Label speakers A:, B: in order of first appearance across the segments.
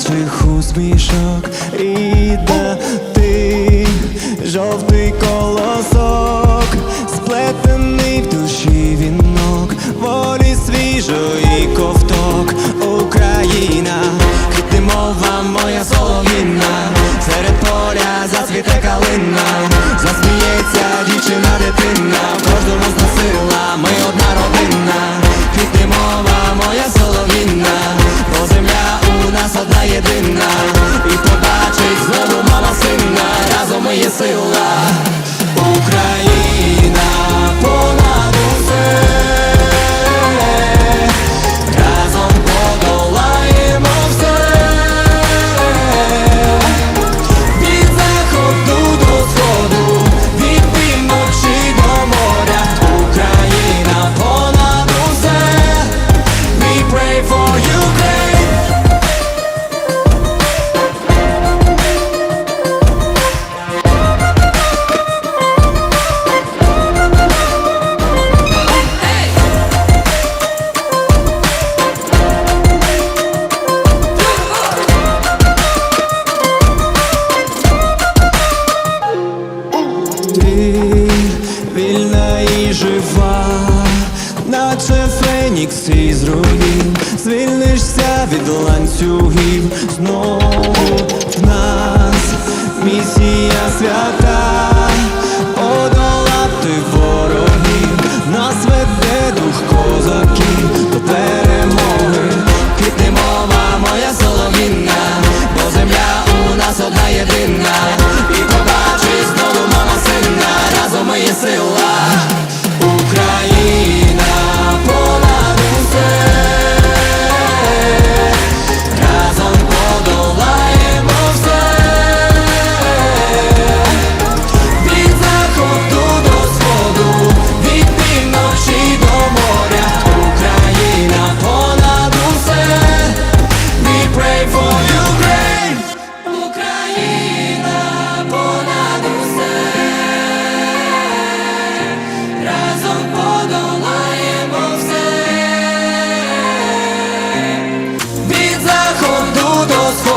A: дитячих усмішок. Фенікс із руїн звільнишся від ланцюгів знов.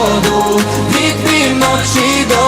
A: заходу від півночі до